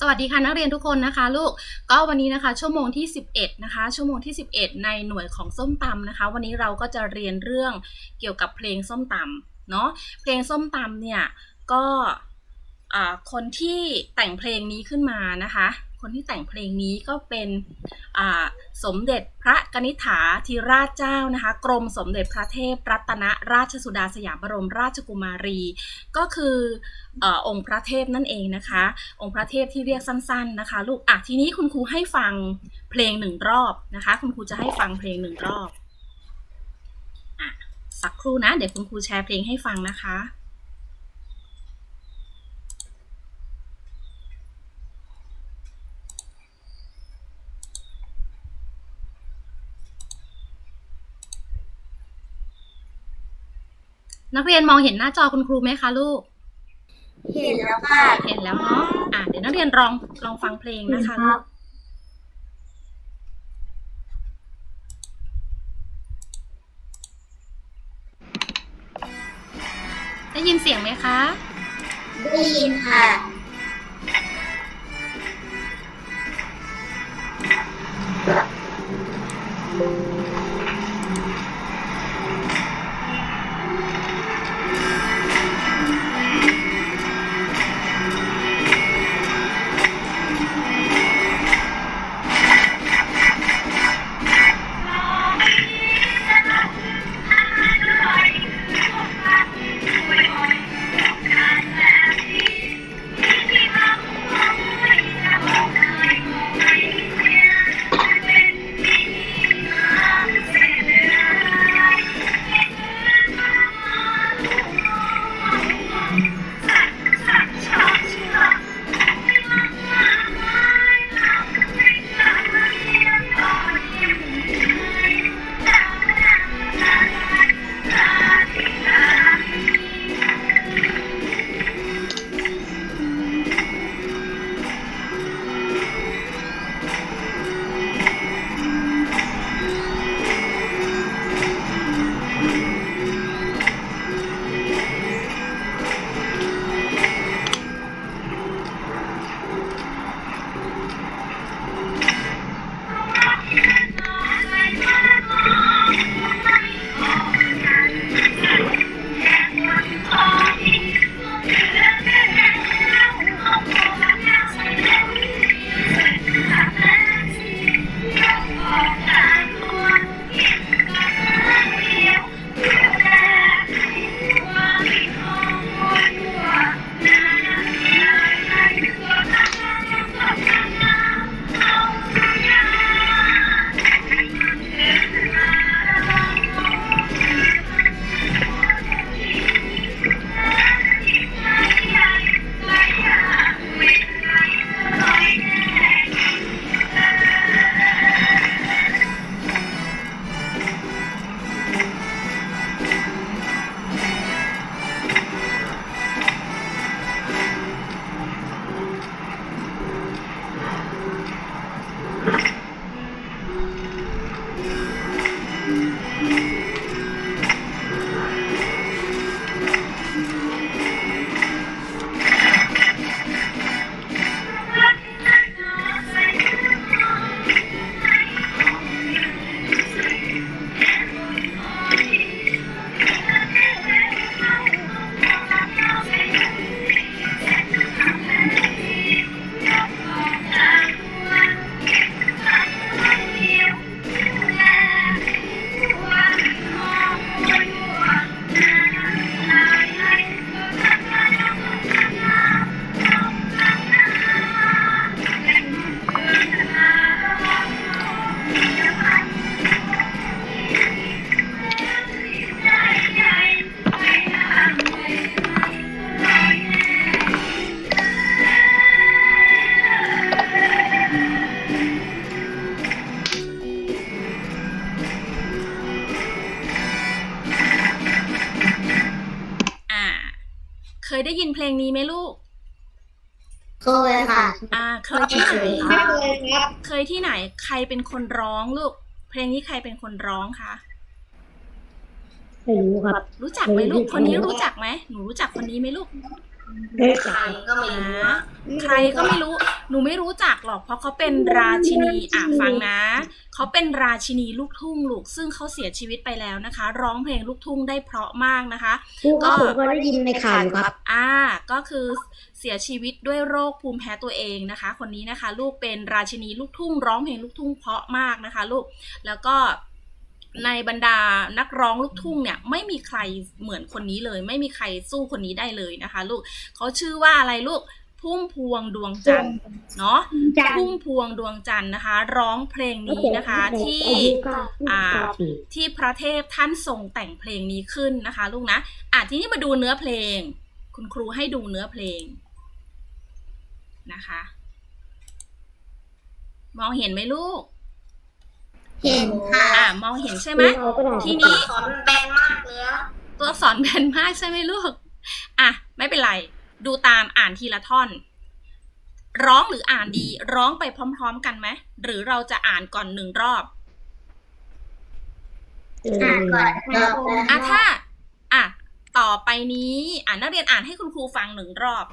สวัสดีค่ะนักเรียนทุกคนนะคะลูกก็วันนี้นะคะชั่วโมงที่ 11นะคะชั่วโมงที่ 11 ในหน่วยของส้มตำนะคะ วันนี้เราก็จะเรียนเรื่องเกี่ยวกับเพลงส้มตำเนาะเพลงส้มตำเนี่ยก็คนที่แต่งเพลงนี้ขึ้นมานะคะ คนที่แต่งเพลงนี้ก็เป็นสมเด็จพระกนิษฐาธิราชเจ้านะคะ กรมสมเด็จพระเทพรัตนราชสุดาสยามบรมราชกุมารี ก็คือองค์พระเทพนั่นเองนะคะ องค์พระเทพที่เรียกสั้น ๆนะคะ ลูกอะทีนี้คุณครูให้ฟังเพลงหนึ่งรอบนะคะ คุณครูจะให้ฟังเพลงหนึ่งรอบอสักครู่นะ เดี๋ยวคุณครูแชร์เพลงให้ฟังนะคะ นักเรียนมองเห็นหน้าจอคุณครูไหมคะลูก เห็นแล้วค่ะ เห็นแล้วเนาะ อะเดี๋ยวนักเรียนลองลองฟังเพลงนะคะลูกได้ยินเสียงไหมคะ ได้ยินค่ะอ่ เคยได้ยินเพลงนี้ไหมลูก เคยค่ะ อ่า เคยที่ไหนไม่เคยครับ เคยที่ไหน ใครเป็นคนร้องลูก เพลงนี้ใครเป็นคนร้องคะไม่รู้ครับ รู้จักไหมลูกไม่รู้คนนี้รู้จักไหมหนูรู้จักคนนี้ไหมลูก ใครก็ไม่รู้นะใครก็ไม่รู้ หนูไม่รู้จักหรอก เพราะเขาเป็นราชินีอะฟังนะ เขาเป็นราชินีลูกทุ่งลูก ซึ่งเขาเสียชีวิตไปแล้วนะคะ ร้องเพลงลูกทุ่งได้เพราะมากนะคะครูก็ผมก็ได้ยินในข่าวอยู่ครับ อ่า ก็คือเสียชีวิตด้วยโรคภูมิแพ้ตัวเองนะคะ คนนี้นะคะ ลูกเป็นราชินีลูกทุ่ง ร้องเพลงลูกทุ่งเพราะมากนะคะ ลูก แล้วก็ ในบรรดานักร้องลูกทุ่งเนี่ยไม่มีใครเหมือนคนนี้เลย ไม่มีใครสู้คนนี้ได้เลยนะคะ ลูกเขาชื่อว่าอะไรลูกพุ่มพวงดวงจันทร์เนาะพุ่มพวงดวงจันทร์นะคะ ร้องเพลงนี้นะคะที่อ่าที่พระเทพท่านทรงแต่งเพลงนี้ขึ้นนะคะ ลูกนะอะทีนี้มาดูเนื้อเพลง คุณครูให้ดูเนื้อเพลงนะคะ มองเห็นไหมลูก เห็นค่ะอะมองเห็นใช่ไหมทีนี้สอนแบนมากเลยอะตัวอักษรแบนมากใช่ไหมลูกอะไม่เป็นไร ดูตามอ่านทีละท่อน ร้องหรืออ่านดีร้องไปพร้อม ๆ กันไหมหรือเราจะอ่านก่อนหนึ่งรอบอ่านก่อนรอบอะถ้าอะต่อไปนี้ อ่านนักเรียนอ่านให้คุณครูฟังหนึ่งรอบ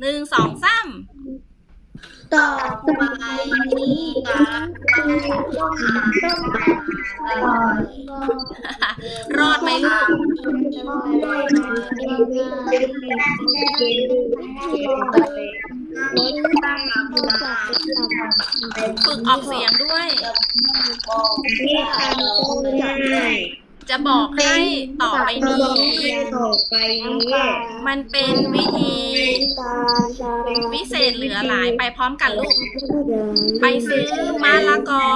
หนึ่งสองสาม ต่อไปนี้ครับต้องหาต้องหารอดไหมลูกฝึกออกเสียงด้วย จะบอกให้ต่อไปนี้ ต่อไปนี้มันเป็นวิธีวิเศษเหลือหลายไปพร้อมกันลูก ไปซื้อมะละกอ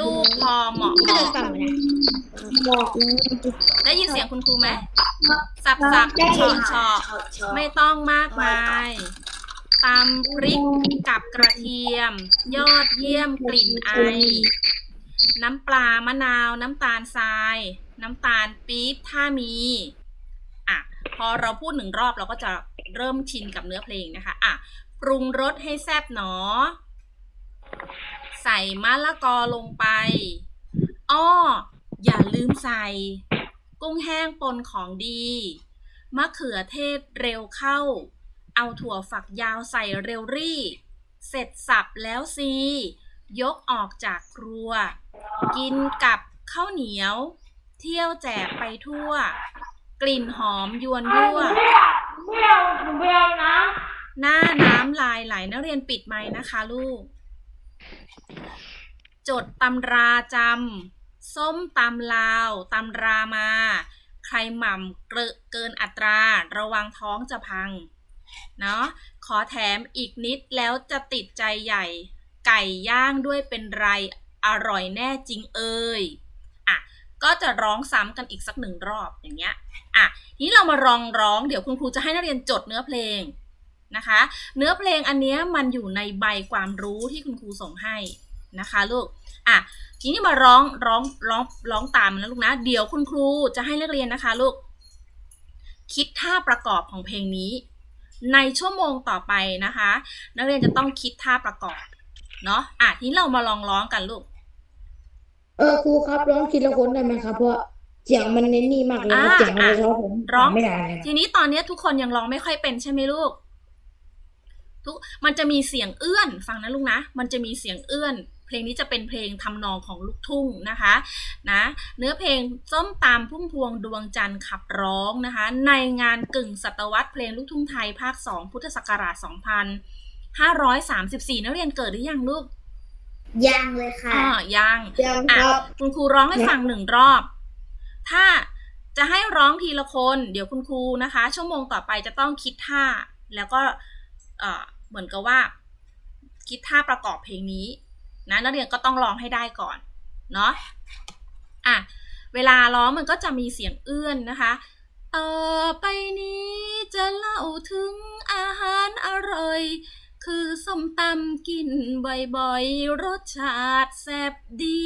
ลูกพอเหมาะเหมาะได้ยินเสียงคุณครูไหมสับสับเฉาะเฉาะไม่ต้องมากมายตำพริกกับกระเทียม ยอดเยี่ยมกลิ่นไอ น้ำปลามะนาว น้ำตาลทราย น้ำตาลปี๊บถ้ามีอะพอเราพูดหนึ่งรอบเราก็จะเริ่มชินกับเนื้อเพลงนะคะอะปรุงรสให้แซ่บหนอ ใส่มะละกอลงไปอ้ออย่าลืมใส่ กุ้งแห้งปนของดี มะเขือเทศเร็วเข้า เอาถั่วฝักยาวใส่เร็วรี่ เสร็จสับแล้วซียกออกจากครัว กินกับข้าวเหนียว เที่ยวแจกไปทั่ว กลิ่นหอมยวนยั่วหน้าน้ำลายไหลนักเรียนปิดไม้นะคะลูก จดตำราจำส้มตำลาวตำรามา ใครหม่ำเกะเกินอัตรา ระวังท้องจะพัง เนาะขอแถมอีกนิดแล้วจะติดใจใหญ่ ไก่ย่างด้วยเป็นไร อร่อยแน่จริงเอ่ยอะก็จะร้องซ้ำกันอีกสักหนึ่งรอบอย่างเงี้ยอะทีนี้เรามาลองร้องเดี๋ยวคุณครูจะให้นักเรียนจดเนื้อเพลงนะคะ เนื้อเพลงอันเนี้ยมันอยู่ในใบความรู้ที่คุณครูส่งให้นะคะลูกอะทีนี้มาร้องร้องร้องร้องตามนะลูกนะ เดี๋ยวคุณครูจะให้นักเรียนนะคะลูก คิดท่าประกอบของเพลงนี้ ในชั่วโมงต่อไปนะคะ นักเรียนจะต้องคิดท่าประกอบ เนาะอะทีนี้เรามาลองร้องกันลูก เออครูครับร้องทีละคนได้ไหมครับเพราะเสียงมันเน้นนี่มากเลยนะอ่าเสียงมันอะเพราะผมร้อง ไม่ได้เลยนะทีนี้ตอนเนี้ยทุกคนยังร้องไม่ค่อยเป็นใช่ไหมลูก ทุกมันจะมีเสียงเอื้อนฟังนะลูกนะ มันจะมีเสียงเอื้อน เพลงนี้จะเป็นเพลงทำนองของลูกทุ่งนะคะ นะ เนื้อเพลงส้มตามพุ่มพวงดวงจันทร์ขับร้องนะคะ ในงานกึ่งศตวรรษเพลงลูกทุ่งไทยภาค 2 พุทธศักราช 2534 นักเรียนเกิดหรือยังลูก ยังเลยค่ะอ่ายังยังอะครับคุณครูร้องให้ฟังหนึ่งรอบ ถ้าจะให้ร้องทีละคน เดี๋ยวคุณครูนะคะ ชั่วโมงต่อไปจะต้องคิดท่า แล้วก็เอ่อเหมือนกับว่า คิดท่าประกอบเพลงนี้ นะนักเรียนก็ต้องร้องให้ได้ก่อน เนาะอะเวลาร้องมันก็จะมีเสียงเอื้อนนะคะต่อไปนี้จะเล่าถึงอาหารอร่อย คือส้มตำกินบ่อยๆ รสชาติแซ่บดี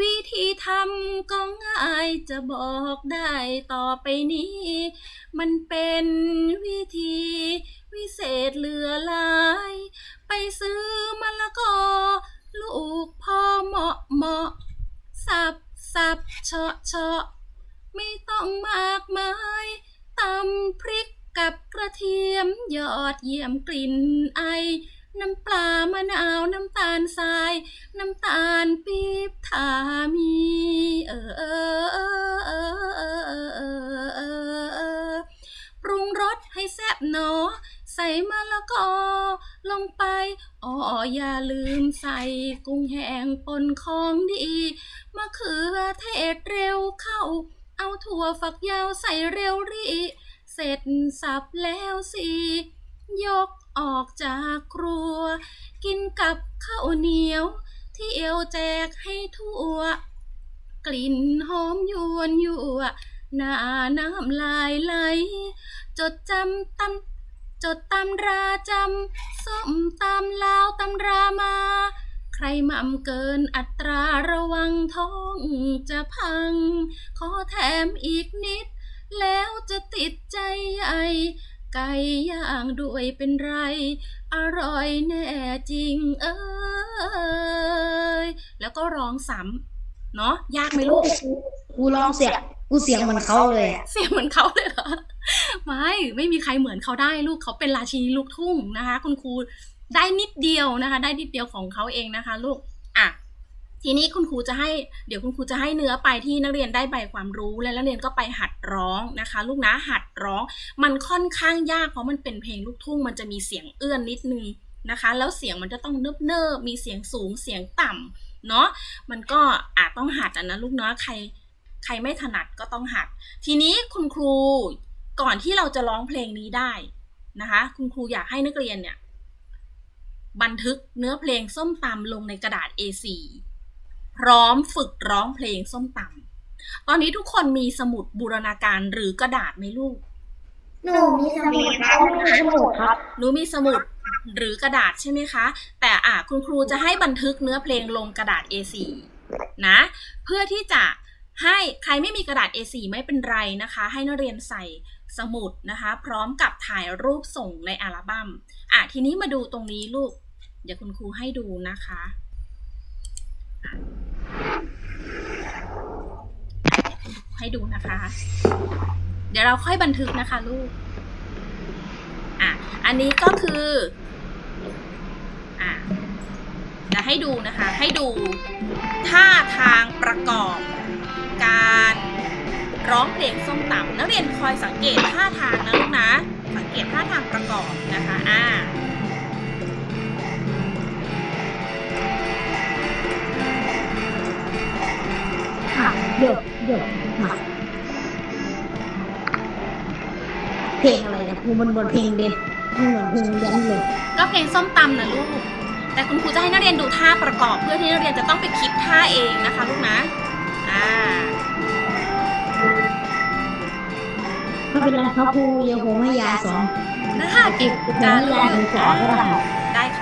วิธีทำก็ง่ายจะบอกได้ต่อไปนี้ มันเป็นวิธีวิเศษเหลือหลาย ไปซื้อมะละกอ ลูกพ่อเหมาะเหมาะ สับสับเฉาะเฉาะไม่ต้องมากมายตำพริก กับกระเทียมยอดเยี่ยมกลิ่นไอ น้ำปลามะนาวน้ำตาลทราย น้ำตาลปี๊บทามี เออเออเออเออเออเออปรุงรสให้แซ่บเนาะใส่มะละกอลงไปอ๋ออย่าลืมใส่กุ้งแห้งปนของดีมะเขือเทศเร็วเข้า เอาถั่วฝักยาวใส่เร็วรี เสร็จสับแล้วสิยกออกจากครัว กินกับข้าวเหนียว ที่เอวแจกให้ทั่ว กลิ่นหอมยวนยั่วหน้าน้ำลายไหล จดจำตำจดตำราจำส้มตำลาวตำรามา ใครมั่มเกินอัตราระวังท้องจะพัง ขอแถมอีกนิด แล้วจะติดใจใหญ่ ไก่ย่างด้วยเป็นไร อร่อยแน่จริงเอ้ยแล้วก็ร้องซ้ำเนาะยากไหมลูก กูร้องเสียงกูเสียงเหมือนเขาเลยอะเสียงเหมือนเขาเลยเหรอไม่ไม่มีใครเหมือนเขาได้ลูกเขาเป็นราชินีลูกทุ่งนะคะ คุณครูได้นิดเดียวนะคะ ได้นิดเดียวของเขาเองนะคะ ลูกอะ ทีนี้คุณครูจะให้เดี๋ยวคุณครูจะให้เนื้อไปที่นักเรียนได้ใบความรู้และนักเรียนก็ไปหัดร้องนะคะ ลูกนะหัดร้อง มันค่อนข้างยากเพราะมันเป็นเพลงลูกทุ่งมันจะมีเสียงเอื้อนนิดนึงนะคะ แล้วเสียงมันจะต้องเนิบเนิบมีเสียงสูงเสียงต่ำเนาะมันก็อาจต้องหัดอะนะลูกเนาะใครใครไม่ถนัดก็ต้องหัด ทีนี้คุณครูก่อนที่เราจะร้องเพลงนี้ได้นะคะ คุณครูอยากให้นักเรียนเนี่ยบันทึกเนื้อเพลงส้มตำลงในกระดาษ A4 ร้อมฝึกร้องเพลงส้มตำตอนนี้ทุกคนมีสมุดบูรณาการหรือกระดาษไหมลูก หนูมีสมุดครับมีสมุดครับหนูมีสมุดหรือกระดาษใช่ไหมคะ แต่อะคุณครูจะให้บันทึกเนื้อเพลงลงกระดาษ A4 นะ เพื่อที่จะให้ใครไม่มีกระดาษ A4 ไม่เป็นไรนะคะ ให้นักเรียนใส่สมุดนะคะ พร้อมกับถ่ายรูปส่งในอัลบั้มอะทีนี้มาดูตรงนี้ลูก เดี๋ยวคุณครูให้ดูนะคะอะ ให้ดูนะคะ เดี๋ยวเราค่อยบันทึกนะคะลูก อะ อันนี้ก็คือ อะจะให้ดูนะคะ ให้ดูท่าทางประกอบ การร้องเพลงส้มตำนักเรียนคอยสังเกตท่าทางนะลูกนะ สังเกตท่าทางประกอบนะคะ อ่า เดี๋ยวเดี๋ยวค่ะเพลงอะไรนะกูมันบนเพลงเด่นมันเหมือนเพลงแดนเลยก็เพลงส้มตำนะลูก แต่คุณครูจะให้นักเรียนดูท่าประกอบ เพื่อที่นักเรียนจะต้องไปคิดท่าเองนะคะลูกนะอ่าไม่เป็นไรครับครูเดี๋ยวผมให้ยาสองนะคะเก็บจ้าจานลูยากหนึ่งสองก็ได้ได้ค่ะ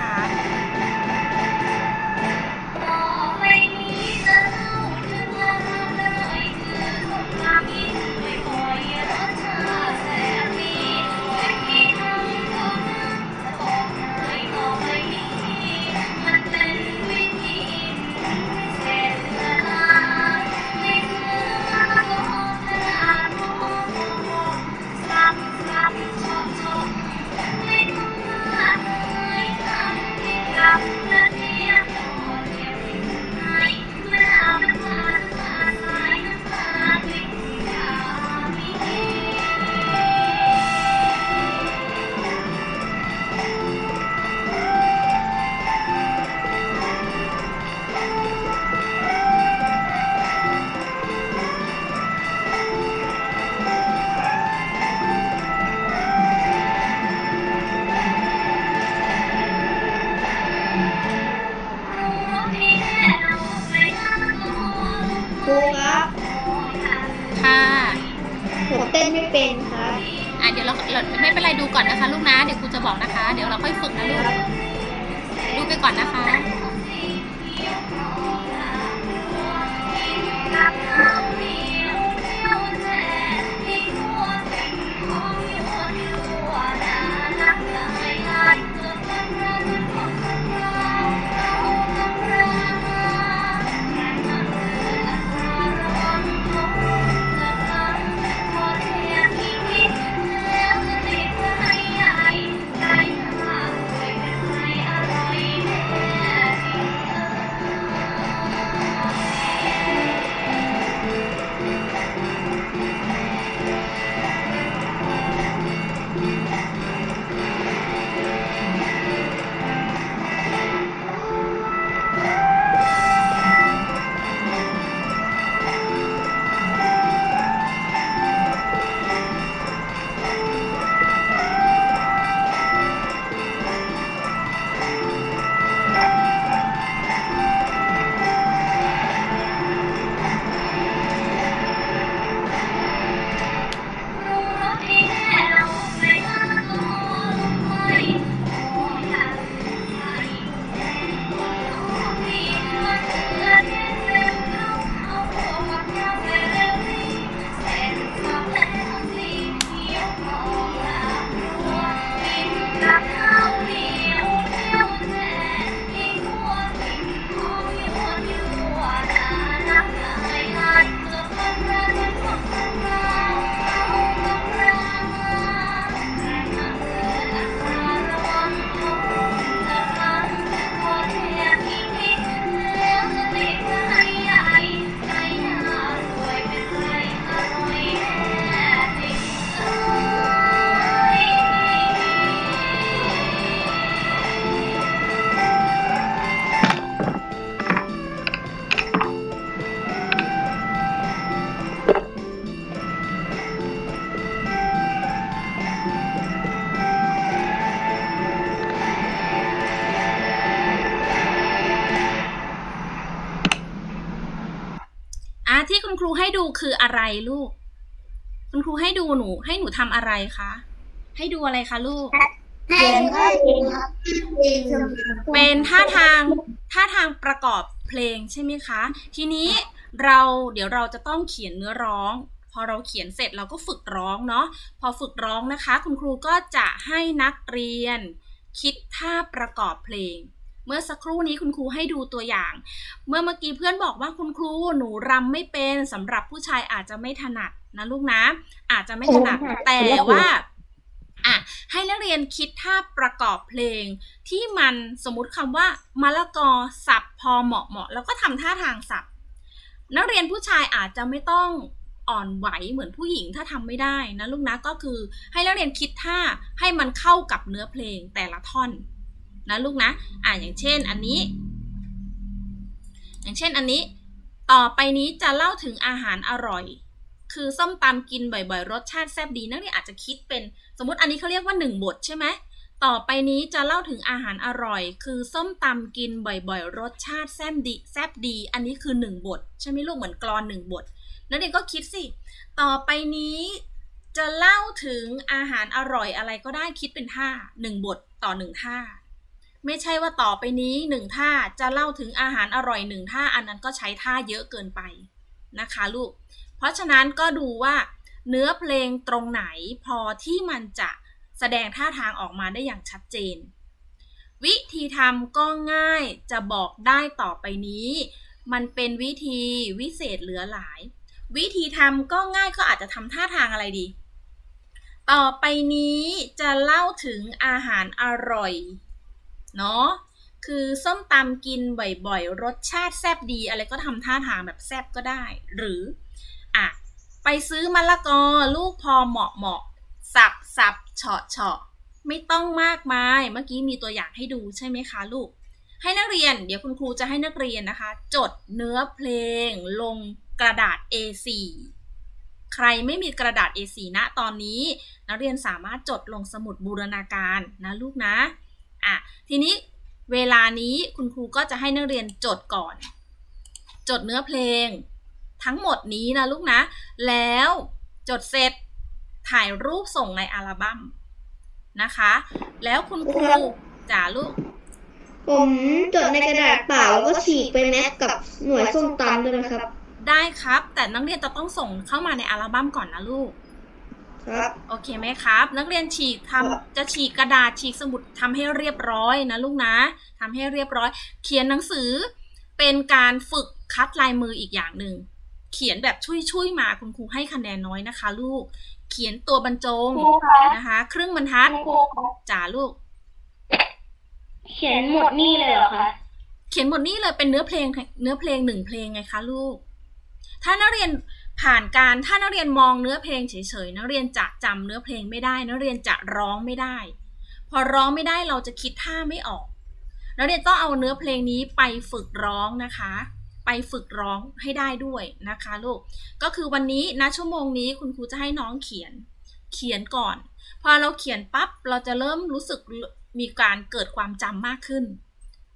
รูให้ดูคืออะไรลูก คุณครูให้ดูหนู ให้หนูทำอะไรคะ ให้ดูอะไรคะลูกเขียนว่าเพลงครับเพลงเป็นท่าทางท่าทางประกอบเพลงใช่ไหมคะ ทีนี้เราเดี๋ยวเราจะต้องเขียนเนื้อร้อง พอเราเขียนเสร็จเราก็ฝึกร้องเนาะ พอฝึกร้องนะคะ คุณครูก็จะให้นักเรียน คิดท่าประกอบเพลง เมื่อสักครู่นี้คุณครูให้ดูตัวอย่าง เมื่อเมื่อกี้เพื่อนบอกว่าคุณครูหนูรำไม่เป็นสำหรับผู้ชายอาจจะไม่ถนัดนะลูกนะ อาจจะไม่ถนัดแต่ว่าอะให้นักเรียนคิดท่าประกอบเพลง ที่มันสมมติคำว่ามะละกอสับพอเหมาะเหมาะแล้วก็ทำท่าทางสับนักเรียนผู้ชายอาจจะไม่ต้องอ่อนไหวเหมือนผู้หญิงถ้าทำไม่ได้นะลูกนะก็คือให้นักเรียนคิดท่าให้มันเข้ากับเนื้อเพลงแต่ละท่อน นะลูกนะ อ่าอย่างเช่นอันนี้ อย่างเช่นอันนี้ ต่อไปนี้จะเล่าถึงอาหารอร่อย คือส้มตำกินบ่อยๆ รสชาติแซ่บดีนักเรียนอาจจะคิดเป็นสมมติอันนี้เขาเรียกว่าหนึ่งบทใช่ไหมต่อไปนี้จะเล่าถึงอาหารอร่อย คือส้มตำกินบ่อยๆ รสชาติแซ่บดีแซ่บดี อันนี้คือหนึ่งบท ใช่ไหมลูกเหมือนกรอนหนึ่งบทนักเรียนก็คิดสิ ต่อไปนี้จะเล่าถึงอาหารอร่อยอะไรก็ได้คิดเป็นท่าหนึ่งบทต่อหนึ่งท่า ไม่ใช่ว่าต่อไปนี้หนึ่งท่าจะเล่าถึงอาหารอร่อยหนึ่งท่าอันนั้นก็ใช้ท่าเยอะเกินไปนะคะลูก เพราะฉะนั้นก็ดูว่า เนื้อเพลงตรงไหนพอที่มันจะแสดงท่าทางออกมาได้อย่างชัดเจน วิธีทำก็ง่ายจะบอกได้ต่อไปนี้ มันเป็นวิธีวิเศษเหลือหลาย วิธีทำก็ง่ายก็อาจจะทำท่าทางอะไรดี ต่อไปนี้จะเล่าถึงอาหารอร่อย เนาะคือส้มตำกินบ่อยๆ รสชาติแซ่บดีอะไรก็ทำท่าทางแบบแซ่บก็ได้ หรืออะไปซื้อมะละกอลูกพอเหมาะเหมาะสับสับเฉาะเฉาะไม่ต้องมากมาย เมื่อกี้มีตัวอย่างให้ดูใช่ไหมคะลูก ให้นักเรียน เดี๋ยวคุณครูจะให้นักเรียนนะคะ จดเนื้อเพลง ลงกระดาษ A4 ใครไม่มีกระดาษ A4 ณตอนนี้ นักเรียนสามารถจดลงสมุดบูรณาการนะลูกนะ อะทีนี้เวลานี้คุณครูก็จะให้นักเรียนจดก่อน จดเนื้อเพลง ทั้งหมดนี้นะลูกนะ แล้วจดเสร็จถ่ายรูปส่งในอัลบั้มนะคะ แล้วคุณครูจ๋าลูก ผมจดในกระดาษเปล่าแล้วก็ฉีกไปแม็กกับหน่วยส้มตำด้วยนะครับ ได้ครับ แต่นักเรียนจะต้องส่งเข้ามาในอัลบั้มก่อนนะลูก ครับ โอเคไหมครับ นักเรียนฉีกทำจะฉีกกระดาษฉีกสมุดทำให้เรียบร้อยนะลูกนะทำให้เรียบร้อย เขียนหนังสือเป็นการฝึกคัดลายมืออีกอย่างหนึ่งเขียนแบบช่วยๆมาคุณครูให้คะแนนน้อยนะคะ ลูก เขียนตัวบรรจงนะคะ ครึ่งบรรทัดจ๋าลูก เขียนหมดนี่เลยเหรอคะเขียนหมดนี่เลยเป็นเนื้อเพลงเนื้อเพลงหนึ่งเพลงไงคะลูก ถ้านักเรียน ผ่านการถ้านักเรียนมองเนื้อเพลงเฉยๆนักเรียนจะจำเนื้อเพลงไม่ได้ นักเรียนจะร้องไม่ได้ พอร้องไม่ได้เราจะคิดท่าไม่ออก นักเรียนต้องเอาเนื้อเพลงนี้ไปฝึกร้องนะคะ ไปฝึกร้องให้ได้ด้วยนะคะลูกก็คือวันนี้นะชั่วโมงนี้คุณครูจะให้น้องเขียนเขียนก่อน พอเราเขียนปั๊บเราจะเริ่มรู้สึกมีการเกิดความจำมากขึ้น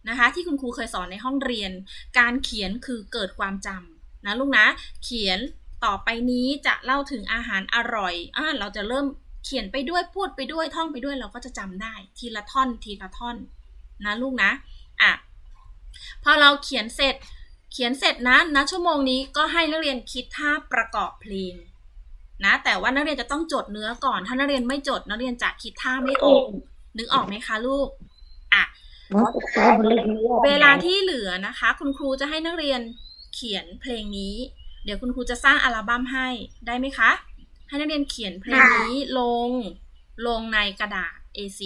นะคะที่คุณครูเคยสอนในห้องเรียน การเขียนคือเกิดความจำนะลูกนะเขียน ต่อไปนี้จะเล่าถึงอาหารอร่อยอ่าเราจะเริ่มเขียนไปด้วยพูดไปด้วยท่องไปด้วยเราก็จะจำได้ ทีละท่อนทีละท่อนนะลูกนะอะพอเราเขียนเสร็จเขียนเสร็จนะนะชั่วโมงนี้ก็ให้นักเรียนคิดท่าประกอบเพลงนะแต่ว่านักเรียนจะต้องจดเนื้อก่อน ถ้านักเรียนไม่จดนักเรียนจะคิดท่าไม่ออก นึกออกไหมคะลูกอะเวลาที่เหลือนะคะ คุณครูจะให้นักเรียนเขียนเพลงนี้ เดี๋ยวคุณครูจะสร้างอัลบั้มให้ได้ไหมคะ ให้นักเรียนเขียนเพลงนี้ลงลงในกระดาษ A4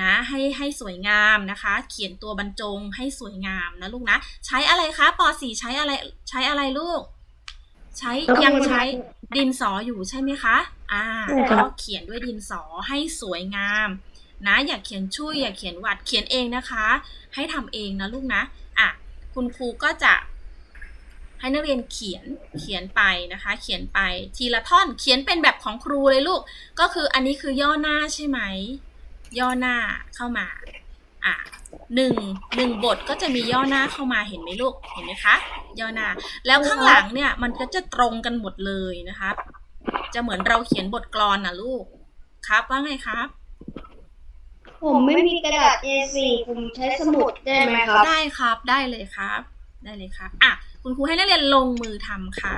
นะให้ให้สวยงามนะคะ เขียนตัวบรรจงให้สวยงามนะลูกนะ ใช้อะไรคะป .4 ใช้อะไรใช้อะไรลูก ใช้ยังใช้ดินสออยู่ใช่ไหมคะ อ่าใช่ครับก็เขียนด้วยดินสอให้สวยงาม นะ อย่าเขียนช่วยอย่าเขียนหวัดเขียนเองนะคะ ให้ทำเองนะลูกนะ อะคุณครูก็จะ ให้นักเรียนเขียนเขียนไปนะคะ เขียนไปทีละท่อนเขียนเป็นแบบของครูเลยลูก ก็คืออันนี้คือย่อหน้าใช่ไหม ย่อหน้าเข้ามาอะหนึ่งหนึ่งบทก็จะมีย่อหน้าเข้ามาเห็นไหมลูกเห็นไหมคะ ย่อหน้า แล้วข้างหลังเนี่ยมันก็จะตรงกันหมดเลยนะคะ จะเหมือนเราเขียนบทกลอนนะลูกครับว่าไงครับผมไม่มีกระดาษ A4 ผมใช้สมุดได้ไหมครับ ได้ครับ ได้เลยครับ ได้เลยครับ อะ คุณครูให้นักเรียนลงมือทำค่ะ